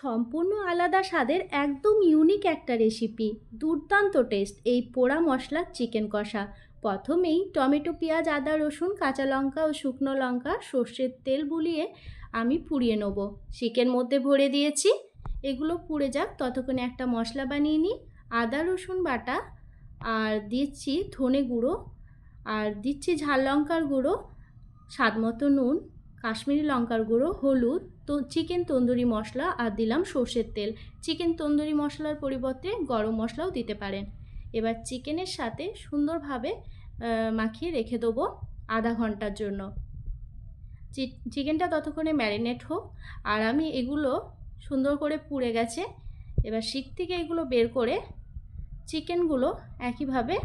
সম্পূর্ণ আলাদা স্বাদের একদম ইউনিক একটা রেসিপি দুর্দান্ত টেস্ট এই পোড়া মশলার চিকেন কষা। প্রথমেই টমেটো, পেঁয়াজ, আদা, রসুন, কাঁচা লঙ্কা ও শুকনো লঙ্কা সর্ষের তেল বুলিয়ে আমি পুড়িয়ে নেব। চিকেন মধ্যে ভরে দিয়েছি। এগুলো পুড়ে যাক, ততক্ষণে একটা মশলা বানিয়ে নিই। আদা, রসুন বাটা আর দিচ্ছি ধনে গুঁড়ো। আর দিচ্ছি ঝাল লঙ্কার গুঁড়ো। স্বাদ মতো নুন। কাশ্মীরি লঙ্কার গুঁড়ো, হলুদ, তো চিকেন তন্দুরি মশলা আর দিলাম সর্ষের তেল। চিকেন তন্দুরি মশলার পরিবর্তে গরম মশলাও দিতে পারেন। এবার চিকেনের সাথে সুন্দরভাবে মাখিয়ে রেখে দেবো আধা ঘণ্টার জন্য। চিকেনটা ততক্ষণে ম্যারিনেট হোক। আর আমি এগুলো সুন্দর করে পুড়ে গেছে। এবার শিক থেকে এগুলো বের করে চিকেনগুলো একইভাবে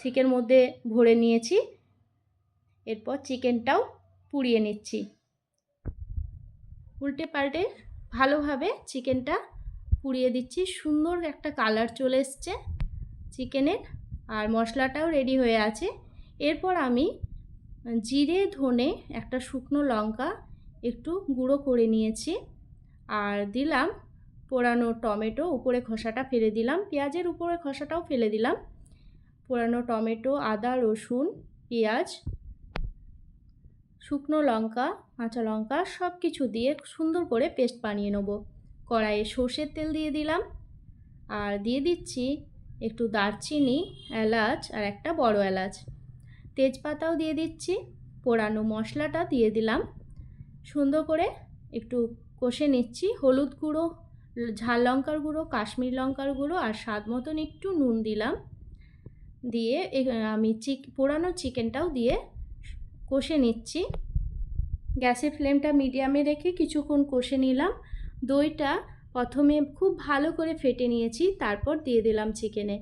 শিকের মধ্যে ভরে নিয়েছি। এরপর চিকেনটাও পুড়িয়ে নিচ্ছি। উল্টে পাল্টে ভালোভাবে চিকেনটা পুড়িয়ে দিচ্ছি। সুন্দর একটা কালার চলে এসছে চিকেনের আর মশলাটাও রেডি হয়ে আছে। এরপর আমি জিরে, ধনে, একটা শুকনো লঙ্কা একটু গুঁড়ো করে নিয়েছি আর দিলাম পোড়ানো টমেটো, উপরে খোসাটা ফেলে দিলাম। পেঁয়াজের উপরে খোসাটাও ফেলে দিলাম। পোড়ানো টমেটো, আদা, রসুন, পেঁয়াজ শুকনো লঙ্কা, কাঁচা লঙ্কা সব কিছু দিয়ে সুন্দর করে পেস্ট বানিয়ে নেব। কড়াইয়ে সর্ষের তেল দিয়ে দিলাম। আর দিয়ে দিচ্ছি একটু দারচিনি, এলাচ আর একটা বড় এলাচ। তেজপাতাও দিয়ে দিচ্ছি, পোড়ানো মশলাটা দিয়ে দিলাম। সুন্দর করে একটু কষে নিচ্ছি, হলুদ গুঁড়ো, ঝাল লঙ্কার গুঁড়ো, কাশ্মীর লঙ্কার গুঁড়ো আর স্বাদ মতন একটু নুন দিলাম। দিয়ে আমি চিক, পোড়ানো চিকেনটাও দিয়ে কষে নিচ্ছি। গ্যাসের ফ্লেমটা মিডিয়ামে রেখে কিছুক্ষণ কষে নিলাম। দইটা প্রথমে খুব ভালো করে ফেটে নিয়েছি, তারপর দিয়ে দিলাম চিকেনে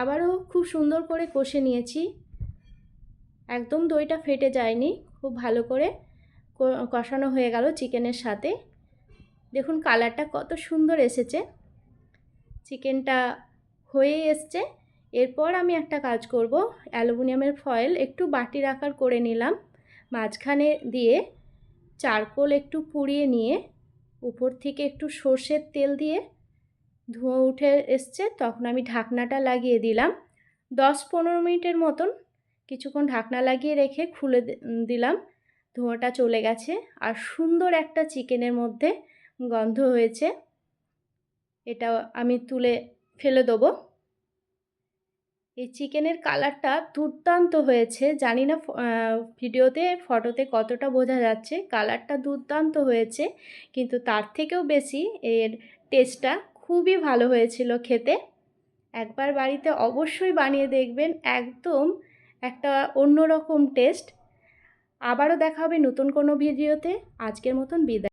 আবারও খুব সুন্দর করে কষে নিয়েছি। একদম দইটা ফেটে যায়নি, খুব ভালো করে কষানো হয়ে গেল চিকেনের সাথে। দেখুন কালারটা কত সুন্দর এসেছে। চিকেনটা হয়ে এসছে। এরপর আমি একটা কাজ করব। অ্যালুমিনিয়ামের ফয়েল একটু বাটির আকার করে নিলাম। মাঝখানে দিয়ে চারকোল একটু পুড়িয়ে নিয়ে উপর থেকে একটু সর্ষের তেল দিয়ে ধোঁয়া উঠে এসছে, তখন আমি ঢাকনাটা লাগিয়ে দিলাম। দশ পনেরো মিনিটের মতন কিছুক্ষণ ঢাকনা লাগিয়ে রেখে খুলে দিলাম। ধোঁয়াটা চলে গেছে আর সুন্দর একটা চিকেনের মধ্যে গন্ধ হয়েছে। এটা আমি তুলে ফেলে দেবো। এই চিকেনের কালারটা দুর্দান্ত হয়েছে। জানি না ভিডিওতে, ফটোতে কতটা বোঝা যাচ্ছে। কালারটা দুর্দান্ত হয়েছে, কিন্তু তার থেকেও বেশি এর টেস্টটা খুবই ভালো হয়েছিল খেতে। একবার বাড়িতে অবশ্যই বানিয়ে দেখবেন, একদম একটা অন্যরকম টেস্ট আবারও দেখা হবে নতুন কোনো ভিডিওতে। আজকের মতন বিদায়।